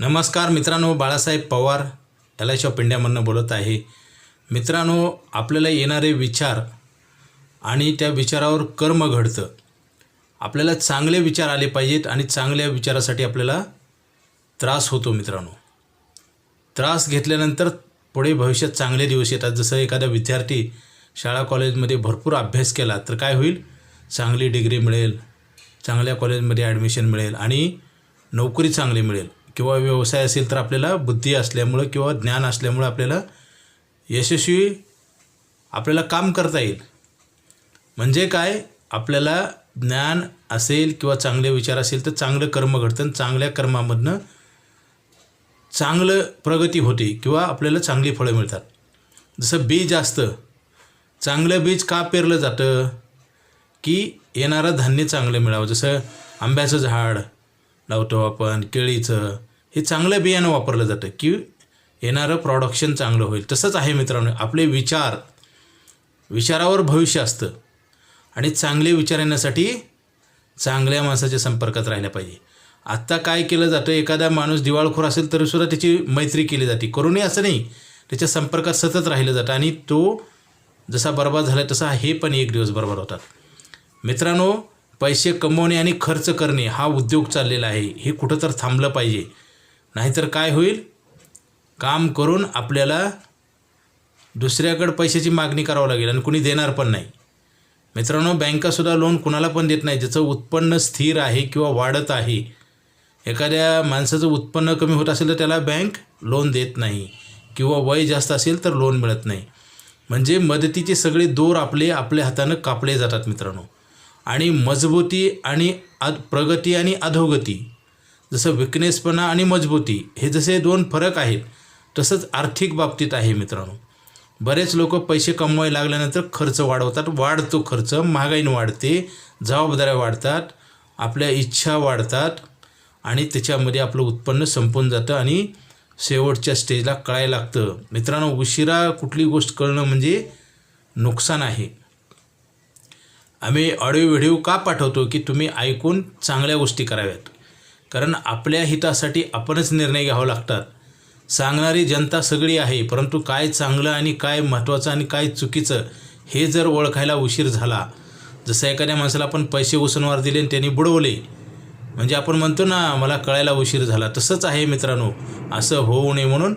नमस्कार मित्रांनो Balasaheb Pawar L I of इंडियामधनं बोलत आहे. मित्रांनो आपल्याला येणारे विचार आणि त्या विचारावर कर्म घडतं. आपल्याला चांगले विचार आले पाहिजेत आणि चांगल्या विचारासाठी आपल्याला त्रास होतो मित्रांनो. त्रास घेतल्यानंतर पुढे भविष्यात चांगले दिवस येतात. जसं एखादा विद्यार्थी शाळा कॉलेजमध्ये भरपूर अभ्यास केला तर काय होईल? चांगली डिग्री मिळेल चांगल्या कॉलेजमध्ये ॲडमिशन मिळेल आणि नोकरी चांगली मिळेल. किंवा व्यवसाय असेल तर आपल्याला बुद्धी असल्यामुळं किंवा ज्ञान असल्यामुळं आपल्याला यशस्वी आपल्याला काम करता येईल. म्हणजे काय? आपल्याला ज्ञान असेल किंवा चांगले विचार असेल तर चांगलं कर्म घडतं चांगल्या कर्मामधनं चांगलं प्रगती होते किंवा आपल्याला चांगली फळं मिळतात. जसं बीज असतं. चांगलं बीज का पेरलं जातं? की येणारं धान्य चांगलं मिळावं. जसं आंब्याचं झाड लावतो आपण केळीचं. हे चांगलं बियाणं वापरलं जातं की येणारं प्रॉडक्शन चांगलं होईल. तसंच आहे मित्रांनो आपले विचार विचारावर भविष्य असतं. आणि चांगले विचार येण्यासाठी चांगल्या माणसाच्या संपर्कात राहिलं पाहिजे. आत्ता काय केलं जातं? एखादा माणूस दिवाळखोर असेल तरीसुद्धा त्याची मैत्री केली जाते. करूनही असं नाही. त्याच्या संपर्कात सतत राहिलं जातं. आणि तो जसा बर्बाद झाला तसा हे पण एक दिवस बरबाद होतात. मित्रांनो पैसे कमवणे आणि खर्च करणे हा उद्योग चाललेला आहे. हे कुठं तर थांबलं पाहिजे. नाहीतर काय होईल? काम करून आपल्याला दुसऱ्याकडं पैशाची मागणी करावं लागेल आणि कुणी देणार पण नाही. मित्रांनो बँकासुद्धा लोन कुणाला पण देत नाही. ज्याचं उत्पन्न स्थिर आहे किंवा वाढत आहे एखाद्या माणसाचं उत्पन्न कमी होत असेल तर त्याला बँक लोन देत नाही. किंवा वय जास्त असेल तर लोन मिळत नाही. म्हणजे मदतीचे सगळे दोर आपले आपल्या हातानं कापले जातात मित्रांनो. आणि मजबूती आणि अध प्रगती आणि अधोगती जसं विकनेसपणा आणि मजबूती हे जसे दोन फरक आहेत तसंच आर्थिक बाबतीत आहे मित्रांनो. बरेच लोक पैसे कमवायला लागल्यानंतर खर्च वाढवतात. वाढतो खर्च महागाईनं वाढते जबाबदाऱ्या वाढतात आपल्या इच्छा वाढतात आणि त्याच्यामध्ये आपलं उत्पन्न संपून जातं आणि शेवटच्या स्टेजला कळायला लागतं. मित्रांनो उशिरा कुठली गोष्ट कळणं म्हणजे नुकसान आहे. आम्ही ऑडिओ व्हिडिओ का पाठवतो की तुम्ही ऐकून चांगल्या गोष्टी कराव्यात? कारण आपल्या हितासाठी आपणच निर्णय घ्यावे लागतात. सांगणारी जनता सगळी आहे परंतु काय चांगलं आणि काय महत्त्वाचं आणि काय चुकीचं हे जर ओळखायला उशीर झाला जसं एखाद्या माणसाला आपण पैसे उसनवार दिले आणि त्यांनी बुडवले म्हणजे आपण म्हणतो ना मला कळायला उशीर झाला. तसंच आहे मित्रांनो. असं होऊ नये म्हणून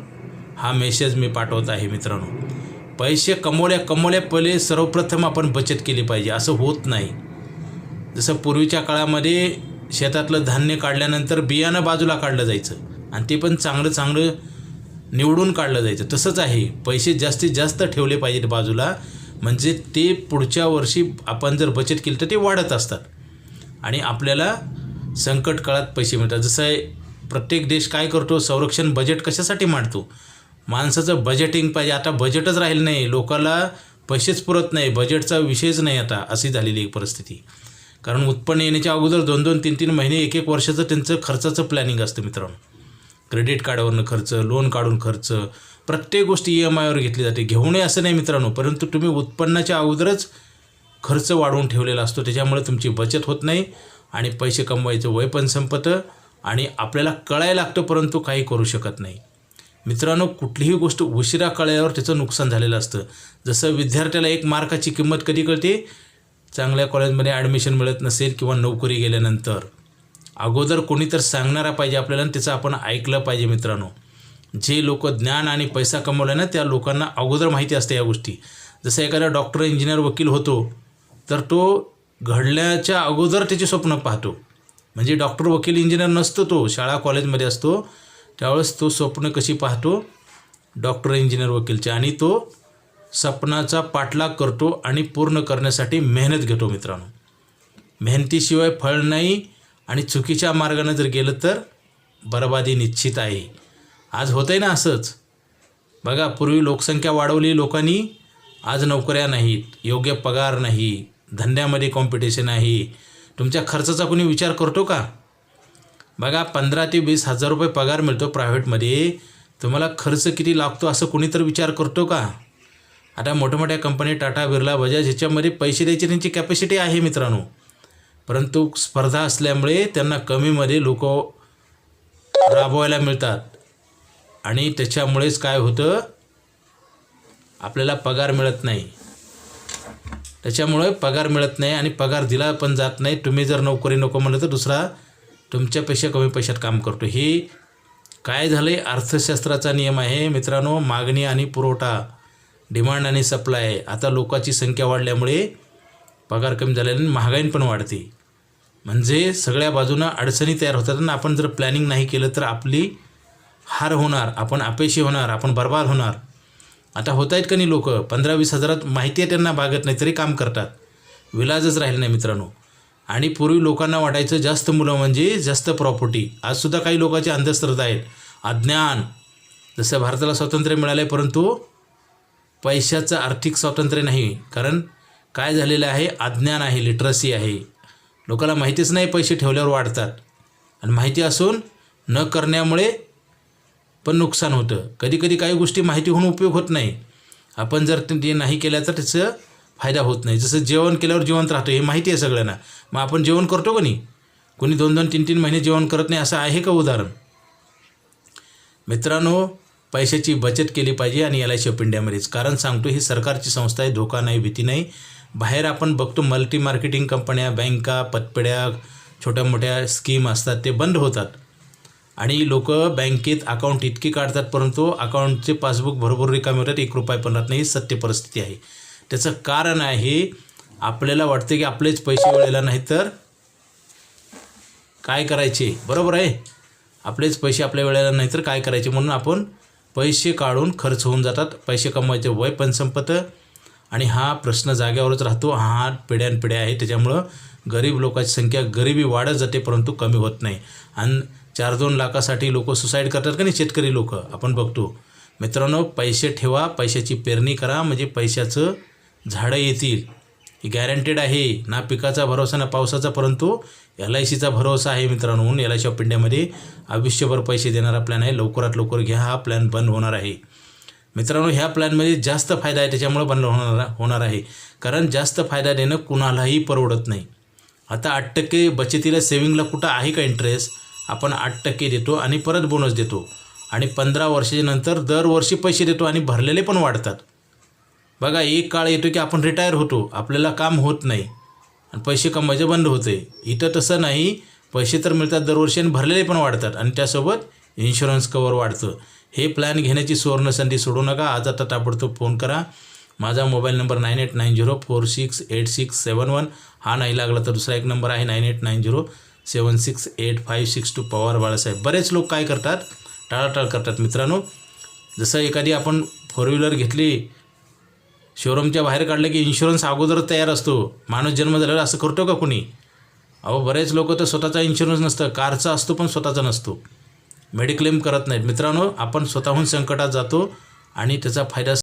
हा मेसेज मी पाठवत आहे मित्रांनो. पैसे कमवल्या कमवल्या पहिले सर्वप्रथम आपण बचत केली पाहिजे असं होत नाही. जसं पूर्वीच्या काळामध्ये शेतातलं धान्य काढल्यानंतर बियाणं बाजूला काढलं जायचं. आणि ते पण चांगलं चांगलं निवडून काढलं जायचं. तसंच आहे. पैसे जास्तीत जास्त ठेवले पाहिजेत बाजूला. म्हणजे ते पुढच्या वर्षी आपण जर बचत केली तर ते वाढत असतात. आणि आपल्याला संकट काळात पैसे मिळतात. जसं आहे प्रत्येक देश काय करतो? संरक्षण बजेट कशासाठी मांडतो? माणसाचं बजेटिंग पाहिजे. आता बजेटच राहिलं नाही. लोकाला पैसेच पुरत नाही. बजेटचा विषयच नाही आता. अशी झालेली एक परिस्थिती. कारण उत्पन्न येण्याच्या अगोदर दोन दोन तीन तीन महिने एक एक वर्षाचं त्यांचं खर्चाचं प्लॅनिंग असतं मित्रांनो. क्रेडिट कार्डावरनं खर्च लोन काढून खर्च प्रत्येक गोष्ट ई एम आयवर घेतली जाते. घेऊ नये असं नाही मित्रांनो परंतु तुम्ही उत्पन्नाच्या अगोदरच खर्च वाढवून ठेवलेला असतो. त्याच्यामुळे तुमची बचत होत नाही आणि पैसे कमवायचं वय पण संपतं आणि आपल्याला कळायला लागतं परंतु काही करू शकत नाही. मित्रांनो कुठलीही गोष्ट उशिरा कळल्यावर त्याचं नुकसान झालेलं असतं. जसं विद्यार्थ्याला एक मार्काची किंमत कधी कळते? चांगल्या कॉलेजमध्ये ॲडमिशन मिळत नसेल किंवा नोकरी गेल्यानंतर. अगोदर कोणी तर सांगणारा पाहिजे आपल्याला आणि त्याचं आपण ऐकलं पाहिजे मित्रांनो. जे लोक ज्ञान आणि पैसा कमवला ना त्या लोकांना अगोदर माहिती असते या गोष्टी. जसं एखादा डॉक्टर इंजिनियर वकील होतो तर तो घडल्याच्या अगोदर त्याचे स्वप्न पाहतो. म्हणजे डॉक्टर वकील इंजिनियर नसतो तो शाळा कॉलेजमध्ये असतो. त्यावेळेस तो स्वप्न कशी पाहतो? डॉक्टर इंजिनियर वकीलचे. आणि तो स्वप्नाचा पाठलाग करतो आणि पूर्ण करण्यासाठी मेहनत घेतो मित्रांनो. मेहनतीशिवाय फळ नाही आणि चुकीच्या मार्गाने जर गेलं तर बरबादी निश्चित आहे. आज होतं आहे ना असंच. बघा पूर्वी लोकसंख्या वाढवली लोकांनी आज नोकऱ्या नाहीत योग्य पगार नाही धंद्यामध्ये कॉम्पिटिशन आहे. तुमच्या खर्चाचा कोणी विचार करतो का? बघा पंधरा ते वीस हजार रुपये पगार मिळतो प्रायव्हेटमध्ये तुम्हाला खर्च किती लागतो असं कोणी तर विचार करतो का? आता मोठ्या कंपनी टाटा बिर्ला बजाज ह्याच्यामध्ये पैसे द्यायची त्यांची कॅपॅसिटी आहे मित्रांनो. परंतु स्पर्धा असल्यामुळे त्यांना कमीमध्ये लोक राबवायला मिळतात. आणि त्याच्यामुळेच काय होतं? आपल्याला पगार मिळत नाही. त्याच्यामुळे पगार मिळत नाही आणि पगार दिला पण जात नाही. तुम्ही जर नोकरी नको म्हणलं तर दुसरा तुमच्यापेक्षा कमी पैशात काम करतो. हे काय झालं आहे अर्थशास्त्राचा नियम आहे मित्रांनो. मागणी आणि पुरवठा. डिमांड आणि सप्लाय आता लोकांची संख्या वाढल्यामुळे पगार कमी झाल्याने महागाई पण वाढते. म्हणजे सगळ्या बाजूनं अडचणी तयार होतात आणि आपण जर प्लॅनिंग नाही केलं तर आपली हार होणार आपण अपयशी होणार आपण बर्बाद होणार. आता होत आहेत का नाही लोक? पंधरा वीस हजारात माहिती आहे त्यांना भागत नाही तरी काम करतात. विलाजच राहिले नाही मित्रांनो. आणि पूर्वी लोकांना वाटायचं जास्त मुलं म्हणजे जास्त प्रॉपर्टी आजसुद्धा काही लोकांचे अंधश्रद्धा आहेत. अज्ञान. जसं भारताला स्वातंत्र्य मिळालं आहे परंतु पैशाचं आर्थिक स्वातंत्र्य नाही. कारण काय झालेलं आहे? अज्ञान आहे लिटरसी आहे. लोकांना माहितीच नाही पैसे ठेवल्यावर वाढतात. आणि माहिती असून न करण्यामुळे पण नुकसान होतं. कधी कधी काही गोष्टी माहिती होऊन उपयोग होत नाही. आपण जर ते नाही केल्या तर त्याचं फायदा होत नाही. जसं जेवण केल्यावर जिवंत राहतो हे माहिती आहे सगळ्यांना. मग आपण जेवण करतो का नाही? कोणी दोन दोन तीन तीन महिने जेवण करत नाही असं आहे का उदाहरण? मित्रांनो पैशाची बचत केली पाहिजे आणि एल आय सी ऑफ इंडियामध्येच. कारण सांगतो ही सरकारची संस्था आहे धोका नाही भीती नाही. बाहेर आपण बघतो मल्टी मार्केटिंग कंपन्या बँका पतपेढ्या छोट्या मोठ्या स्कीम असतात ते बंद होतात. आणि लोक बँकेत अकाउंट इतकी काढतात परंतु अकाउंटचे पासबुक भरपूर रिकामे होतात एक रुपये पण राहत नाही ही सत्य परिस्थिती आहे. त्याचं कारण आहे आपल्याला वाटते की आपलेच पैसे वेळेला नाही तर काय करायचे? बरोबर आहे? आपलेच पैसे आपल्या वेळेला नाही तर काय करायचे? म्हणून आपण पैसे काढून खर्च होऊन जातात. पैसे कमवायचे वय पण संपतं आणि हा प्रश्न जाग्यावरच राहतो. हा पिढ्यानपिढ्या आहे. त्याच्यामुळं गरीब लोकांची संख्या गरिबी वाढत जाते परंतु कमी होत नाही. आणि चार दोन लाखासाठी लोक सुसाईड करतात का नाही? शेतकरी लोक. आपण बघतो. मित्रांनो पैसे ठेवा पैशाची पेरणी करा. म्हणजे पैशाचं झाडं येतील. ही गॅरंटेड आहे. ना पिकाचा भरोसा ना पावसाचा परंतु एल आय सीचा भरोसा आहे मित्रांनो. म्हणून एल आय सी ऑफ इंडियामध्ये आयुष्यभर पैसे देणारा प्लॅन आहे. लवकरात लवकर घ्या हा प्लॅन बंद होणार आहे. मित्रांनो ह्या प्लॅनमध्ये जास्त फायदा आहे त्याच्यामुळे बंद होणार होणार आहे. कारण जास्त फायदा देणं कुणालाही परवडत नाही. आता आठ टक्के बचतीला सेविंगला कुठं आहे का इंटरेस्ट आपण आठ टक्के देतो आणि परत बोनस देतो. आणि पंधरा वर्षाच्या नंतर दरवर्षी पैसे देतो आणि भरलेले पण वाढतात. बघा एक काळ येतो की आपण रिटायर होतो. आपल्याला काम होत नाही. आणि पैसे कमवायचे बंद होते. इथं तसं नाही. पैसे तर मिळतात दरवर्षी आणि भरलेले पण वाढतात. आणि त्यासोबत इन्शुरन्स कवर वाढतं. हे प्लॅन घेण्याची सुवर्णसंधी सोडू नका. आज आता ताबडतोब फोन करा. माझा mobile number nine eight nine zero four six eight six seven one हा नाही लागला तर दुसरा एक नंबर आहे nine eight nine zero seven six eight five six two Pawar Balasaheb. बरेच लोक काय करतात? टाळाटाळ करतात मित्रांनो. जसं एखादी आपण फोर व्हीलर घेतली शोरूमच्या बाहेर काढलं की इन्शुरन्स अगोदरच तयार असतो. माणूस जन्म झाल्यावर असं करतो का कुणी? अहो बरेच लोक तर स्वतःचा इन्शुरन्स नसतं. कारचा असतो पण स्वतःचा नसतो. मेडिक्लेम करत नाहीत. मित्रांनो आपण स्वतःहून संकटात जातो आणि त्याचा फायदा